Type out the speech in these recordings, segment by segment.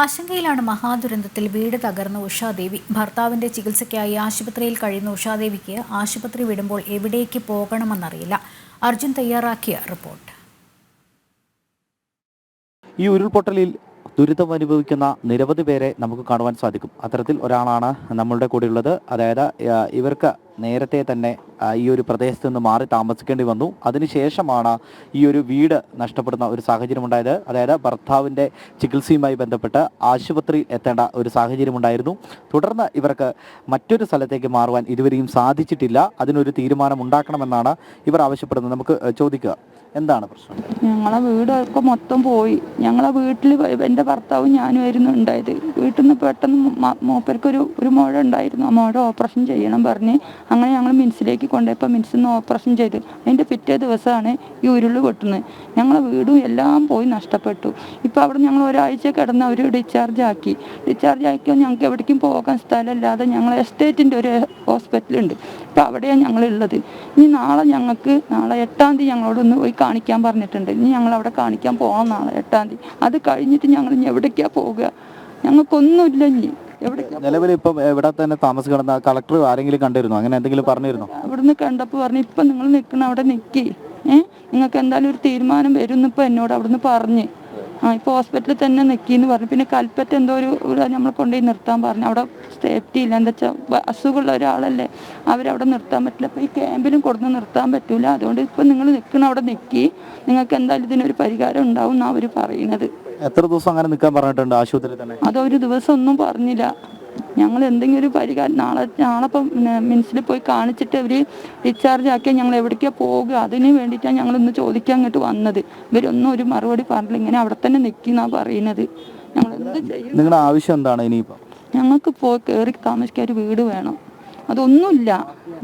ആശങ്കയിലാണ് മഹാദുരന്തത്തിൽ വീട് തകർന്ന ഉഷാദേവി. ഭർത്താവിന്റെ ചികിത്സയ്ക്കായി ആശുപത്രിയിൽ കഴിയുന്ന ഉഷാദേവിക്ക് ആശുപത്രി വിടുമ്പോൾ എവിടേക്ക് പോകണമെന്നറിയില്ല. അർജുൻ തയ്യാറാക്കിയ റിപ്പോർട്ട്. ഈ ഉരുൾപൊട്ടലിൽ ദുരിതം അനുഭവിക്കുന്ന നിരവധി പേരെ നമുക്ക് കാണുവാൻ സാധിക്കും. അത്തരത്തിൽ ഒരാളാണ് നമ്മളുടെ കൂടെയുള്ളത്. അതായത് ഇവർക്ക് നേരത്തെ തന്നെ ഈ ഒരു പ്രദേശത്ത് നിന്ന് മാറി താമസിക്കേണ്ടി വന്നു. അതിനുശേഷമാണ് ഈ ഒരു വീട് നഷ്ടപ്പെടുന്ന ഒരു സാഹചര്യം ഉണ്ടായത് അതായത് ഭർത്താവിന്റെ ചികിത്സയുമായി ബന്ധപ്പെട്ട് ആശുപത്രിയിൽ എത്തേണ്ട ഒരു സാഹചര്യം ഉണ്ടായിരുന്നു തുടർന്ന് ഇവർക്ക് മറ്റൊരു സ്ഥലത്തേക്ക് മാറുവാൻ ഇതുവരെയും സാധിച്ചിട്ടില്ല. അതിനൊരു തീരുമാനം ഉണ്ടാക്കണമെന്നാണ് ഇവർ ആവശ്യപ്പെടുന്നത്. നമുക്ക് ചോദിക്കുക. എന്താണ് പ്രശ്നം? ഞങ്ങളെ വീടൊക്കെ മൊത്തം പോയി. ഞങ്ങളെ വീട്ടിൽ എന്റെ ഭർത്താവും ഞാനുമായിരുന്നു ഉണ്ടായത്. വീട്ടിൽ നിന്ന് പെട്ടെന്ന് മൂപ്പർക്കൊരു ഒരു മുഴ ഉണ്ടായിരുന്നു. ആ മുഴ ഓപ്പറേഷൻ ചെയ്യണം പറഞ്ഞ് അങ്ങനെ ഞങ്ങൾ മിൻസിലേക്ക് കൊണ്ടുപോയപ്പോൾ മിൻസിൽ നിന്ന് ഓപ്പറേഷൻ ചെയ്ത് അതിന്റെ പിറ്റേ ദിവസമാണ് ഈ ഉരുൾ പൊട്ടുന്നത്. ഞങ്ങളെ വീടും എല്ലാം പോയി നഷ്ടപ്പെട്ടു. ഇപ്പോൾ അവിടെ ഞങ്ങൾ ഒരാഴ്ച കിടന്ന് അവർ ഡിസ്ചാർജ് ആക്കി. ഡിസ്ചാർജ് ആക്കിയോ ഞങ്ങൾക്ക് എവിടേക്കും പോകാൻ സ്ഥലമില്ലാതെ ഞങ്ങൾ എസ്റ്റേറ്റിന്റെ ഒരു ഹോസ്പിറ്റലുണ്ട്. അപ്പോൾ അവിടെയാണ് ഞങ്ങൾ ഉള്ളത് ഇനി നാളെ ഞങ്ങൾക്ക് നാളെ എട്ടാം തീയതി ഞങ്ങളോടൊന്ന് പോയി കാണിക്കാൻ പറഞ്ഞിട്ടുണ്ട്. ഇനി ഞങ്ങൾ അവിടെ കാണിക്കാൻ പോകണം നാളെ എട്ടാം തീയതി. അത് കഴിഞ്ഞിട്ട് ഞങ്ങൾ ഇനി എവിടേക്കാ പോവുക? ഞങ്ങൾക്കൊന്നുമില്ല ഇനി. നിലവിൽ ഇപ്പം എവിടെ തന്നെ താമസിക്കണം കളക്ടർ ആരെങ്കിലും കണ്ടിരുന്നു? അങ്ങനെ എന്തെങ്കിലും പറഞ്ഞിരുന്നു? അവിടുന്ന് കണ്ടപ്പോൾ പറഞ്ഞു ഇപ്പം നിങ്ങൾ നിൽക്കണം അവിടെ നിൽക്കി ഏഹ് നിങ്ങൾക്ക് എന്തായാലും ഒരു തീരുമാനം വരും എന്നിപ്പോൾ എന്നോട് അവിടുന്ന് പറഞ്ഞ്. ഇപ്പോൾ ഹോസ്പിറ്റലിൽ തന്നെ നിൽക്കിന്ന് പറഞ്ഞു. പിന്നെ കൽപ്പറ്റ എന്തോ ഒരു നമ്മൾ കൊണ്ടുപോയി നിർത്താൻ പറഞ്ഞു. അവിടെ സേഫ്റ്റി ഇല്ല. എന്താ വെച്ചാൽ അസുഖമുള്ള ഒരാളല്ലേ. അവരവിടെ നിർത്താൻ പറ്റില്ല. അപ്പോൾ ഈ ക്യാമ്പിലും കൊടുന്ന് നിർത്താൻ പറ്റില്ല അതുകൊണ്ട് ഇപ്പം നിങ്ങൾ നിൽക്കണം അവിടെ നിൽക്കി നിങ്ങൾക്ക് എന്തായാലും ഇതിനൊരു പരിഹാരം ഉണ്ടാവും എന്നാണ് അവർ പറയുന്നത്. എത്ര ദിവസം അങ്ങനെ നിൽക്കാൻ പറഞ്ഞിട്ടുണ്ട് ആശുപത്രിയിൽ തന്നെ? അതൊരു ദിവസം ഒന്നും പറഞ്ഞില്ല. ഞങ്ങൾ എന്തെങ്കിലും ഒരു പരിഹാരം നാളെ നാളെ ഇപ്പം മിൻസിൽ പോയി കാണിച്ചിട്ട് അവർ ഡിസ്ചാർജ് ആക്കിയാൽ ഞങ്ങൾ എവിടേക്കാണ് പോകുക അതിന് വേണ്ടിയിട്ടാണ് ഞങ്ങൾ ഇന്ന് ചോദിക്കാൻ അങ്ങോട്ട് വന്നത്. ഇവരൊന്നും ഒരു മറുപടി പറഞ്ഞില്ല. ഇങ്ങനെ അവിടെ തന്നെ നിൽക്കുന്നാ പറയുന്നത്. ഞങ്ങൾ എന്ത് ചെയ്യും? നിങ്ങളുടെ ആവശ്യം എന്താണ് ഇനിയിപ്പോൾ ഞങ്ങൾക്ക് പോയി കയറി താമസിക്കാൻ ഒരു വീട് വേണം. അതൊന്നുമില്ല.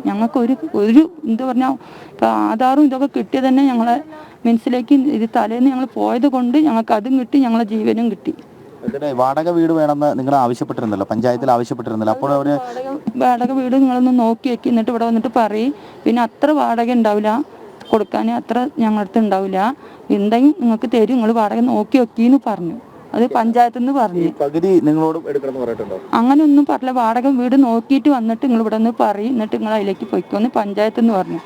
ഞങ്ങൾക്ക് ഒരു ഒരു എന്താ പറഞ്ഞാൽ ഇപ്പം ആധാറും ഇതൊക്കെ കിട്ടിയത് തന്നെ ഞങ്ങളെ മിൻസിലേക്ക് ഇത് തലേന്ന് ഞങ്ങൾ പോയത് കൊണ്ട് ഞങ്ങൾക്ക് അതും കിട്ടി ഞങ്ങളെ ജീവനും കിട്ടി. വാടക വീട് വേണമെന്ന് നിങ്ങൾ ആവശ്യപ്പെട്ടിരുന്നല്ലോ പഞ്ചായത്തിൽ ആവശ്യപ്പെട്ടിരുന്നല്ലോ അപ്പോൾ അവർ വാടക വീട് നിങ്ങളൊന്ന് നോക്കി വെക്കി എന്നിട്ട് ഇവിടെ വന്നിട്ട് പറയും. പിന്നെ അത്ര വാടക ഉണ്ടാവില്ല കൊടുക്കാൻ അത്ര ഞങ്ങളടുത്ത് ഉണ്ടാവില്ല. എന്തെങ്കിലും നിങ്ങൾക്ക് തരും നിങ്ങൾ വാടക നോക്കി വെക്കിന്ന് പറഞ്ഞു. അത് പഞ്ചായത്തിൽ നിന്ന് പറഞ്ഞു പകുതി നിങ്ങളോട് എടുക്കണമെന്ന് പറഞ്ഞിട്ടുണ്ടോ? അങ്ങനെ ഒന്നും പറഞ്ഞില്ല വാടക വീട് നോക്കിയിട്ട് വന്നിട്ട് നിങ്ങൾ ഇവിടെ നിന്ന് പറയും എന്നിട്ട് നിങ്ങൾ അതിലേക്ക് പൊയ്ക്കോന്ന് പഞ്ചായത്ത് നിന്ന് പറഞ്ഞു.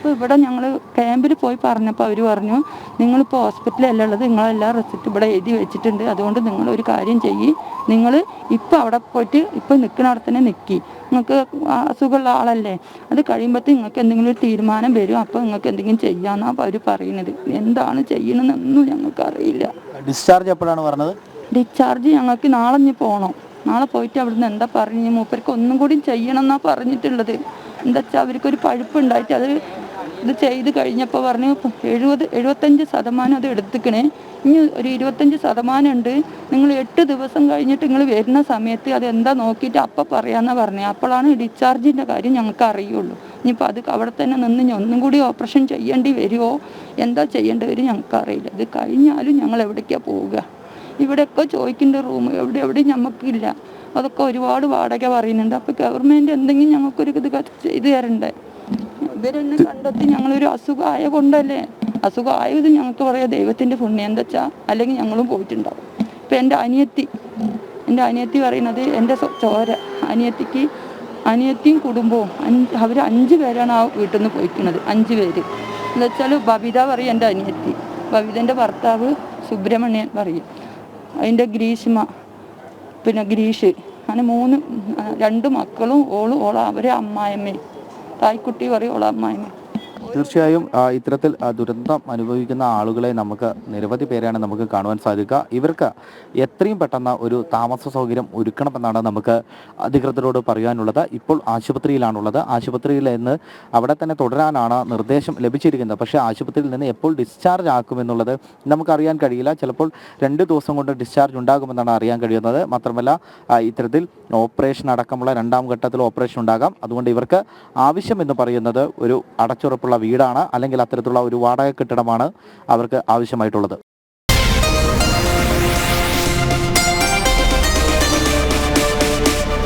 ഇപ്പോൾ ഇവിടെ ഞങ്ങൾ ക്യാമ്പിൽ പോയി പറഞ്ഞപ്പോൾ അവർ പറഞ്ഞു നിങ്ങളിപ്പോൾ ഹോസ്പിറ്റലല്ല ഉള്ളത് നിങ്ങളെല്ലാം റെസിപ്റ്റ് ഇവിടെ എഴുതി വെച്ചിട്ടുണ്ട്. അതുകൊണ്ട് നിങ്ങൾ ഒരു കാര്യം ചെയ്യി. നിങ്ങൾ ഇപ്പോൾ അവിടെ പോയിട്ട് ഇപ്പോൾ നിൽക്കുന്ന അവിടെ തന്നെ നിൽക്കി നിങ്ങൾക്ക് അസുഖമുള്ള ആളല്ലേ. അത് കഴിയുമ്പോൾ നിങ്ങൾക്ക് എന്തെങ്കിലും ഒരു തീരുമാനം വരും. അപ്പോൾ നിങ്ങൾക്ക് എന്തെങ്കിലും ചെയ്യാമെന്നാണ് അവർ പറയുന്നത്. എന്താണ് ചെയ്യണമെന്നൊന്നും ഞങ്ങൾക്ക് അറിയില്ല. ഡിസ്ചാർജ് എപ്പോഴാണ് പറഞ്ഞത്? ഡിസ്ചാർജ് ഞങ്ങൾക്ക് നാളെ ഇനി പോകണം നാളെ പോയിട്ട് അവിടുന്ന് എന്താ പറഞ്ഞു മൂപ്പർക്ക് ഒന്നും കൂടി ചെയ്യണം എന്നാ പറഞ്ഞിട്ടുള്ളത്. എന്താ വെച്ചാൽ അവർക്കൊരു പഴുപ്പ് ഉണ്ടായിട്ട് അത് ഇത് ചെയ്ത് കഴിഞ്ഞപ്പോൾ പറഞ്ഞു എഴുപത് എഴുപത്തഞ്ച് ശതമാനം അത് എടുത്തിക്കണേ. ഇനി ഒരു ഇരുപത്തഞ്ച് ശതമാനം ഉണ്ട്. നിങ്ങൾ എട്ട് ദിവസം കഴിഞ്ഞിട്ട് നിങ്ങൾ വരുന്ന സമയത്ത് അത് എന്താ നോക്കിയിട്ട് അപ്പം പറയാമെന്നാണ് പറഞ്ഞത് അപ്പോഴാണ് ഡിസ്ചാർജിന്റെ കാര്യം ഞങ്ങൾക്ക് അറിയുള്ളൂ. ഇനിയിപ്പോൾ അത് അവിടെ തന്നെ നിന്ന് ഇനി ഒന്നും കൂടി ഓപ്പറേഷൻ ചെയ്യേണ്ടി വരുമോ? എന്താ ചെയ്യേണ്ടി വരും ഞങ്ങൾക്ക് അറിയില്ല. ഇത് കഴിഞ്ഞാലും ഞങ്ങൾ എവിടേക്കാണ് പോവുക? ഇവിടെയൊക്കെ ചോദിക്കേണ്ട റൂം എവിടെ എവിടെയും ഞമ്മക്കില്ല. അതൊക്കെ ഒരുപാട് വാടക പറയുന്നുണ്ട്. അപ്പോൾ ഗവൺമെന്റ് എന്തെങ്കിലും ഞങ്ങൾക്കൊരു ഇത് ചെയ്തു തരണ്ടേ? ഇവരെന്നെ കണ്ടെത്തി ഞങ്ങളൊരു അസുഖമായ കൊണ്ടല്ലേ? അസുഖമായത് ഞങ്ങൾക്ക് പറയാം ദൈവത്തിന്റെ പുണ്യം എന്താ വെച്ചാൽ അല്ലെങ്കിൽ ഞങ്ങളും പോയിട്ടുണ്ടാവും. ഇപ്പം എന്റെ അനിയത്തി എന്റെ അനിയത്തി പറയുന്നത് എന്റെ ചോര അനിയത്തിക്ക് അനിയത്തിയും കുടുംബവും അഞ്ച് അവർ അഞ്ച് പേരാണ് ആ വീട്ടിൽ നിന്ന് പോയിക്കുന്നത് അഞ്ച് പേര്. എന്ന് വെച്ചാൽ ബബിത പറയും എന്റെ അനിയത്തി ബബിതന്റെ ഭർത്താവ് സുബ്രഹ്മണ്യൻ പറയും. അതിന്റെ ഗ്രീഷ്മ പിന്നെ ഗ്രീഷ് അങ്ങനെ മൂന്ന് രണ്ട് മക്കളും ഓളും ഓള അവരെ അമ്മായിമ്മയും തായ്ക്കുട്ടി പറയും ഓള അമ്മായിമ്മ. തീർച്ചയായും ഇത്തരത്തിൽ ദുരന്തം അനുഭവിക്കുന്ന ആളുകളെ നമുക്ക് നിരവധി പേരാണ് നമുക്ക് കാണുവാൻ സാധിക്കുക. ഇവർക്ക് എത്രയും പെട്ടെന്ന് ഒരു താമസ സൗകര്യം ഒരുക്കണമെന്നാണ് നമുക്ക് അധികൃതരോട് പറയാനുള്ളത്. ഇപ്പോൾ ആശുപത്രിയിലാണുള്ളത്. ആശുപത്രിയിൽ നിന്ന് അവിടെ തന്നെ തുടരാനാണ് നിർദ്ദേശം ലഭിച്ചിരിക്കുന്നത്. പക്ഷേ ആശുപത്രിയിൽ നിന്ന് എപ്പോൾ ഡിസ്ചാർജ് ആക്കുമെന്നുള്ളത് നമുക്കറിയാൻ കഴിയില്ല. ചിലപ്പോൾ രണ്ട് ദിവസം കൊണ്ട് ഡിസ്ചാർജ് ഉണ്ടാകുമെന്നാണ് അറിയാൻ കഴിയുന്നത്. മാത്രമല്ല ഇത്തരത്തിൽ ഓപ്പറേഷൻ അടക്കമുള്ള രണ്ടാം ഘട്ടത്തിൽ ഓപ്പറേഷൻ ഉണ്ടാകാം. അതുകൊണ്ട് ഇവർക്ക് ആവശ്യം എന്ന് പറയുന്നത് ഒരു അടച്ചുറപ്പുള്ള വീടാണ് അല്ലെങ്കിൽ അത്തരത്തിലുള്ള ഒരു വാടക കെട്ടിടമാണ് അവർക്ക് ആവശ്യമായിട്ടുള്ളത്.